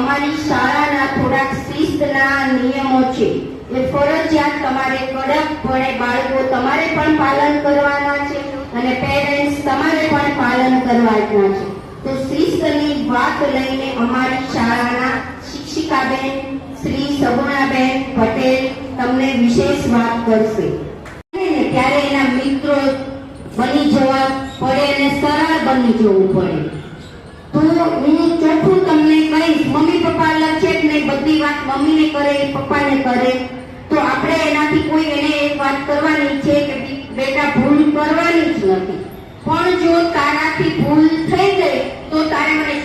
અમારી શાળાના થોડાક શિસ્તના નિયમો છે એ ફરજિયાત તમારે કડકપણે બાળકો તમારે પણ પાલન કરવાના છે અને પેરેન્ટ્સ તમારે પણ પાલન કરવાના છે. તો શિસ્તની વાત લઈને અમારી શાળાના શિક્ષિકાબેન શ્રી સગુણાબેન પટેલ તમને વિશેષ વાત કરશે. ત્યારે એના મિત્રો બની જવા પડે અને સરળ બની જવું પડે. તો હું ચોખ્ખું તમને કહીશ, મમ્મી પપ્પા અલગ છે બધી વાત મમ્મીને કરે, પપ્પાને કરે. તો આપણે એનાથી કોઈ વાત કરવાની છે પણ જો તારાથી ભૂલ થઈ ગઈ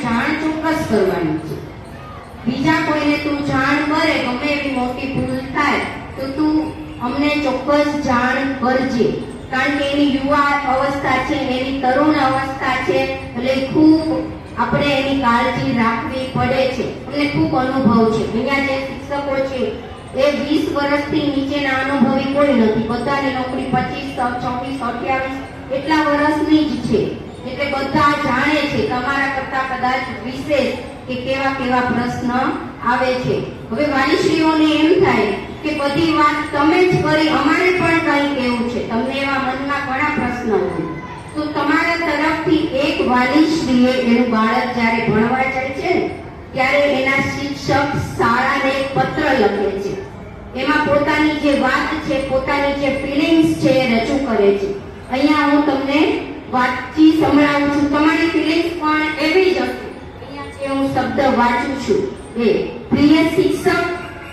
જાણ ચોક્કસ કરવાની છે. બીજા કોઈને તું જાણ કરે, ગમે એવી મોટી ભૂલ થાય, તો તું અમને ચોક્કસ જાણ કરજે. કારણ કે એની યુવા અવસ્થા છે, એની તરુણ અવસ્થા છે, એટલે ખૂબ આપણે એની કાળજી રાખવી પડે છે. એટલે ખૂબ અનુભવ છે. અહીંયા જે શિક્ષકો છે, એ વીસ વર્ષથી નીચેના અનુભવી કોઈ નથી. બધાની નોકરી પચીસ ચોવીસ, અઠ્યાવીસ, એટલા વર્ષની જ છે. એટલે બધા જાણે છે, તમારા કરતા કદાચ વિશેષ કે કેવા કેવા પ્રશ્ન આવે છે. હવે વાણીશ્રીઓને એમ થાય કે બધી વાત તમે જ કરી, અમારે પણ કંઈ કેવું છે? તમને એવા મનમાં ઘણા પ્રશ્નો હોય. તો તમારા તરફથી એક સ્ત્રીએ એનું બાળક જ્યારે ભણવા જાય છે, ત્યારે એના શિક્ષક શાળાને પત્ર લખે છે. એમાં પોતાની જે વાત છે, પોતાની જે ફિલિંગ્સ છે એ રજૂ કરે છે. અહીંયા હું તમને વાતચી સંભળાવું છું. તમારી ફિલિંગ્સ પણ એવી જ હશે. અહીંયા જે હું શબ્દ વાંચું છું એ, પ્રિય શિક્ષક,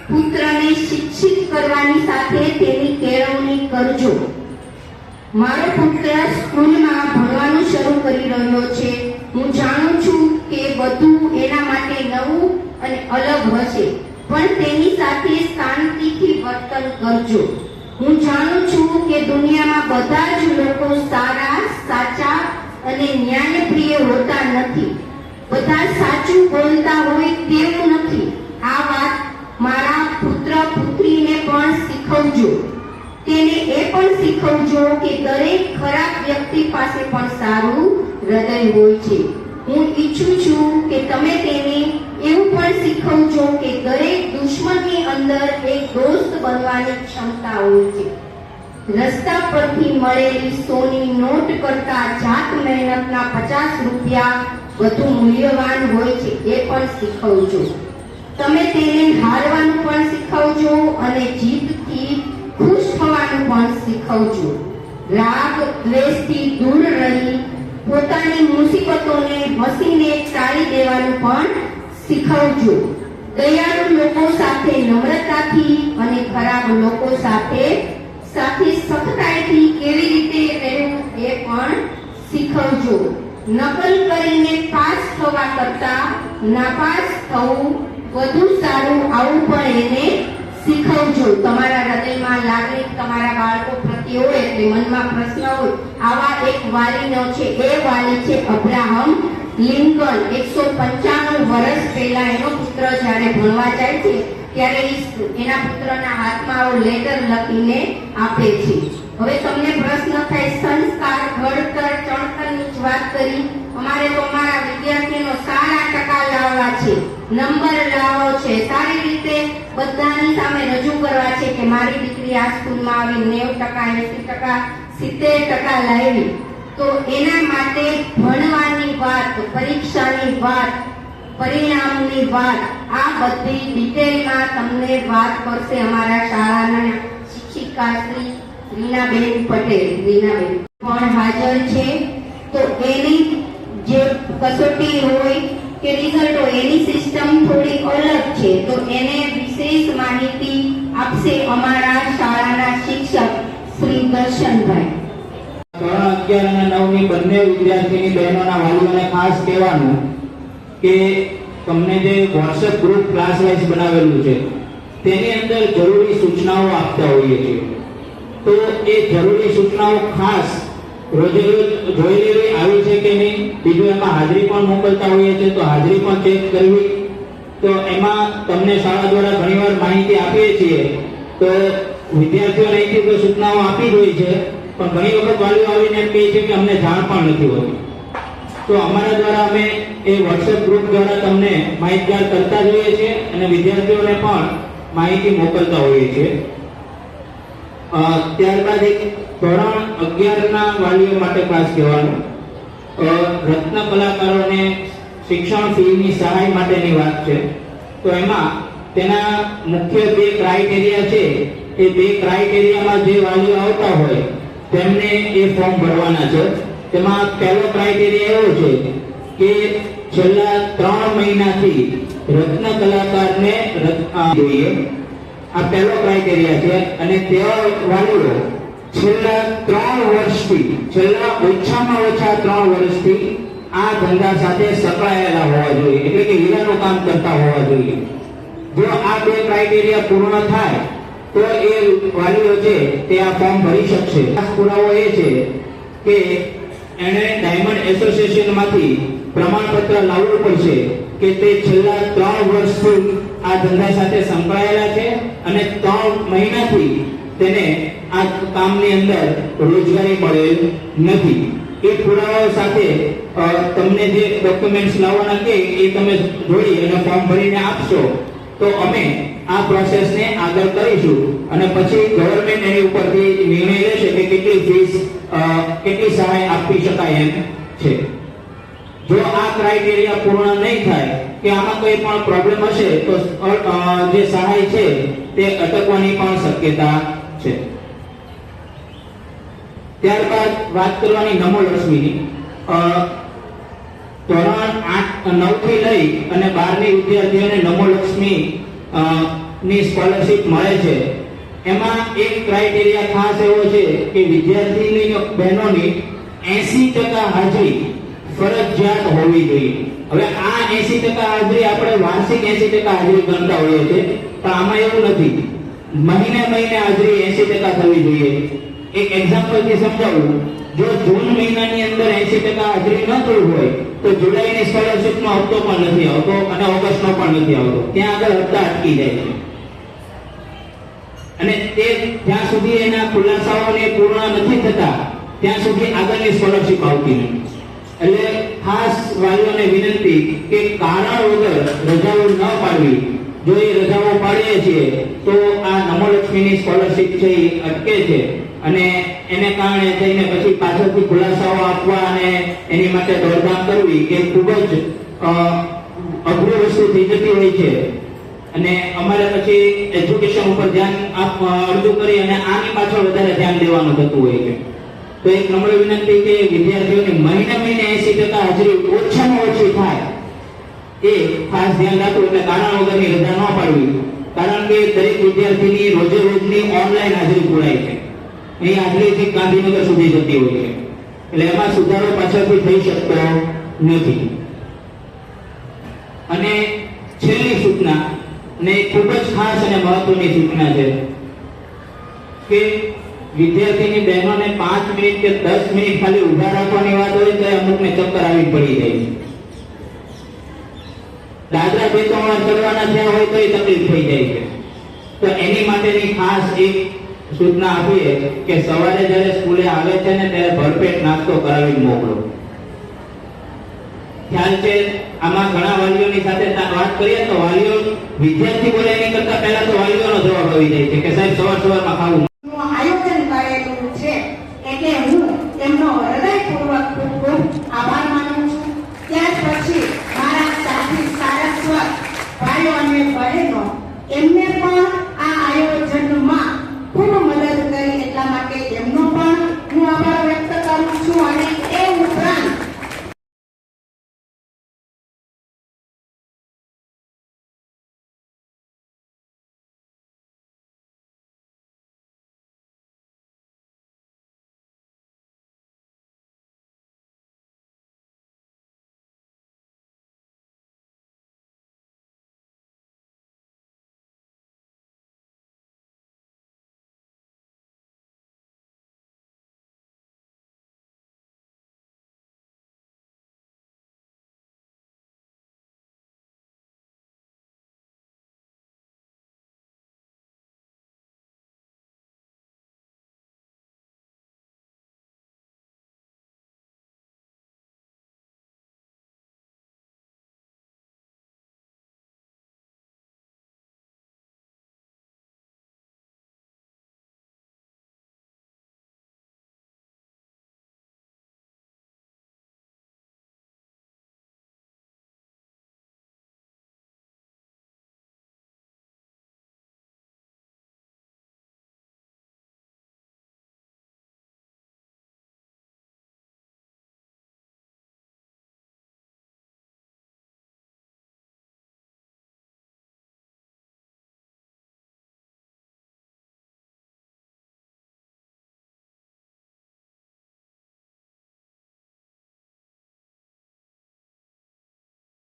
પુત્રને શિક્ષિત કરવાની સાથે તેની કેળવણી કરજો. મારો પુત્ર સ્કૂલમાં ભણવાનું શરૂ કરી રહ્યો છે. હું જાણું છું કે બધું એના માટે નવું અને અલગ હશે. પણ તેની સાથે શાંતિથી વર્તન કરજો. હું જાણું છું કે દુનિયામાં બધા જ લોકો સારા, સાચા અને ન્યાયપ્રિય હોતા નથી. બધા સાચું બોલતા હોય તેવું નથી. આ વાત મારા પુત્ર પુત્રીને પણ શીખવજો. તેને એ પણ શીખવજો કે દરેક ખરાબ વ્યક્તિ પાસે પણ સારું હૃદય હોય છે. હું ઈચ્છું છું કે તમે તેને એવું પણ શીખવજો કે દરેક દુશ્મનની અંદર એક દોસ્ત બનવાની ક્ષમતા હોય છે. રસ્તા પરથી મળેલી સોની નોટ કરતા જાત મહેનતના પચાસ રૂપિયા વધુ મૂલ્યવાન હોય છે એ પણ શીખવજો. તમે તેને હારવાનું પણ શીખવજો અને જીતથી ખુશ થવાનું પણ શીખવજો. રાગ, દ્વેષથી દૂર રહી પોતાની મુસીબતોને હસીને ટાળી દેવાનું પણ શીખવજો. દયાળુ લોકો સાથે નમ્રતાથી અને ખરાબ લોકો સાથે સાથે સખતાઈથી કેવી રીતે રહેવું એ પણ શીખવજો. નકલ કરીને પાસ થવા કરતા નાપાસ થવું વધુ સારું આવું પણ એને શીખવજો. તમારા હૃદયમાં લાગણી, તમારા બાળકો પ્રત્યે હોય, એટલે મનમાં પ્રશ્ન હોય, આવા એક વાલીનો છે, એ વાલી છે અબ્રાહમ લિંકન. એકસો પંચાણું વર્ષ પહેલા એનો પુત્ર જ્યારે ભણવા જાય છે, ત્યારે એના પુત્રના હાથમાં આવો લેટર લખીને આપે છે. હવે તમને પ્રશ્ન થાય, સંસ્કાર, ઘડતર, ચણતરની જ વાત કરી. અમારે તો અમારા વિદ્યાર્થીનો સારા ટકા લાવવા છે. નંબર લાવવો છે બધાની સામે રજૂ કરવા છે કે મારી દીકરી આ સ્કૂલમાં આવી નેવું ટકા, એસી ટકા, સિત્તેર ટકા લાવી. તો એના માટે ભણવાની વાત, પરીક્ષાની વાત, પરિણામની વાત, આ બધી ડિટેલમાં તમને વાત કરશે અમારા શાળાના શિક્ષિકા શ્રી રીનાબેન પટેલ રીનાબેન પણ હાજર છે, તો એની જે કસોટી હોય કે રિઝલ્ટ હોય, એની સિસ્ટમ થોડી અલગ છે. તો એને આપશે અમારા શાળાના શિક્ષક શ્રી દર્શનભાઈ. ધોરણ અગિયાર અને નવની બંને વિદ્યાર્થીની બહેનોના વાલીઓને ખાસ કહેવાનું કે તમને જે વોટ્સએપ ગ્રુપ ક્લાસ વાઇઝ બનાવેલું છે, તેની અંદર જરૂરી સૂચનાઓ આપતા હોઈએ છીએ. તો એ જરૂરી સૂચનાઓ ખાસ રોજે રોજ જોઈ લેવી આવી છે કે નહીં? બીજું એમાં હાજરી પણ મોકલતા હોઈએ છીએ, તો હાજરી પણ ચેક કરવી. તો એમાં તમને શાળા દ્વારા ઘણીવાર માહિતી આપીએ છીએ તો વિદ્યાર્થીઓને અહીંથી તો સૂચનાઓ આપી જ હોય છે, પણ ઘણી વખત વાલીઓ આવીને એમ કહે છે કે અમને જાણ પણ નથી હોતી. તો અમારા દ્વારા અમે એ વોટ્સએપ ગ્રુપ દ્વારા તમને માહિતગાર કરતા હોઈએ છીએ અને વિદ્યાર્થીઓને પણ માહિતી મોકલતા હોઈએ છીએ. ત્યારબાદ એક ધોરણ અગિયારના વાલીઓ માટે ખાસ કહેવાનું. રત્ન કલાકારોને શિક્ષણ ફીની સહાય માટેની વાત છે. તો એમાં તેના મુખ્ય બે ક્રાઇટેરિયા છે. એ બે ક્રાઇટેરિયામાં જે વાલીઓ આવતા હોય, તેમને એ ફોર્મ ભરવાના છે. તેમાં પહેલો ક્રાઇટેરિયા એવો છે કે છેલ્લા ત્રણ મહિનાથી રત્ન કલાકારને જોઈએ. આ પહેલો ક્રાઇટેરિયા છે અને તેવા વાલીઓ છેલ્લા ત્રણ વર્ષથી, છેલ્લા ઓછામાં ઓછા ત્રણ વર્ષથી આ ધંધા સાથે સંકળાયેલા હોવા જોઈએ. એટલે કે હીરાનું કામ કરતા હોવા જોઈએ. જો આ બે ક્રાઇટેરિયા પૂર્ણ થાય, તો એ વાલીઓ છે તે આ ફોર્મ ભરી શકશે. ખાસ પુરાવો એ છે કે એણે ડાયમંડ એસોસિએશનમાંથી પ્રમાણપત્ર લાવવું પડશે કે તે છેલ્લા ત્રણ વર્ષથી આ ધંધા સાથે સંકળાયેલા છે અને ત્રણ મહિનાથી તેને આ કામની અંદર રોજગારી મળેલ નથી. એ પુરાવાઓ સાથે તમને જે ડોક્યુમેન્ટ્સ લાવવાના કે એ તમે જોઈ અને ફોર્મ ભરીને આપશો તો અમે આ પ્રોસેસને આગળ કરીશું. અને પછી ગવર્મેન્ટ એની ઉપરથી નિર્ણય લેશે કે કેટલી ફીસ કેટલી સહાય આપી શકાય એમ છે. જો આ ક્રાઇટેરિયા પૂર્ણ નહીં થાય, કે આમાં કોઈ પણ પ્રોબ્લેમ હશે, તો જે સહાય છે, તે અટકવાની પણ શક્યતા છે. ત્યારબાદ વાત કરવાની નમો લક્ષ્મીની. ધોરણ આઠ નવથી લઈ અને બારની વિદ્યાર્થીઓને નમો લક્ષ્મી ની સ્કોલરશિપ મળે છે. એમાં એક ક્રાઇટેરિયા ખાસ એવો છે કે વિદ્યાર્થીની બહેનોની એસી ટકા હાજરી ફરજિયાત હોવી જોઈએ. હવે આ એસી ટકા હાજરી આપણે વાર્ષિક એસી ટકા હાજરી ગણતા હોઈએ છીએ પણ આમાં એવું નથી. મહિને મહિને હાજરી એસી ટકા થવી જોઈએ. એક એક્ઝામ્પલથી સમજાવું. જો જૂન મહિનાની અંદર એસી ટકા હાજરી ન થઈ હોય, તો જુલાઈની સ્કોલરશિપ નો હપ્તો પણ નથી આવતો અને ઓગસ્ટ નો પણ નથી આવતો. ત્યાં આગળ હપ્તા અટકી જાય છે. અને તે જ્યાં સુધી એના ખુલાસાઓને પૂર્ણ નથી થતા, ત્યાં સુધી આગળની સ્કોલરશિપ આવતી નથી. એટલે ખાસ વાલીઓને વિનંતી કે કારણ વગર રજાઓ ન પાડવી. જો એ રજાઓ પાડીએ છીએ, તો આ નમોલક્ષ્મીની સ્કોલરશિપ છે એ અટકે છે. અને એને કારણે થઈને પછી પાછળથી ખુલાસાઓ આપવા અને એની માટે દોડધામ કરવી એ ખૂબ જ અઘરી વસ્તુ થઈ જતી હોય છે. અને અમારે પછી એજ્યુકેશન ઉપર ધ્યાન આપ અડધું કરી અને આની પાછળ વધારે ધ્યાન દેવાનું થતું હોય છે. તો એક નમ્ર વિનંતી કે વિદ્યાર્થીઓની મહિને મહિને એસી ટકા હાજરી ઓછામાં ઓછી થાય એ ખાસ ધ્યાન રાખવું એટલે કારણ વગરની રજા ન પાડવી. કારણ કે દરેક વિદ્યાર્થીની રોજે રોજની ઓનલાઈન હાજરી પૂરાય છે. એ હાજરીથી ગાંધીનગર સુધી જતી હોય છે. એટલે એમાં સુધારો પાછળથી થઈ શકતો નથી. અને છેલ્લી સૂચના, અને ખૂબ જ ખાસ અને મહત્વની સૂચના છે કે વિદ્યાર્થીની બહેનોને પાંચ મિનિટ કે દસ મિનિટ ખાલી ઊભા રાખવાની વાત હોય તો અમુકને ચક્કર આવી પડી જાય દાદરા બે ત્રણ કરવાના થયા હોય તો એ તકલીફ થઈ જાય છે. તો એની માટેની ખાસ એક સૂચના આપીએ કે સવારે જ્યારે સ્કૂલે આવે છે ને ત્યારે ભરપેટ નાસ્તો કરાવી મોકલો. ખ્યાલ છે? આમાં ઘણા વાલીઓની સાથે વાત કરીએ તો વાલીઓ, વિદ્યાર્થી બોલે એની કરતા પહેલા તો વાલીઓનો જવાબ આવી જાય છે કે સાહેબ, સવાર સવારમાં ખાવું આયોજન કરેલું છે. એટલે હું તેમનો હૃદયપૂર્વક ખૂબ ખૂબ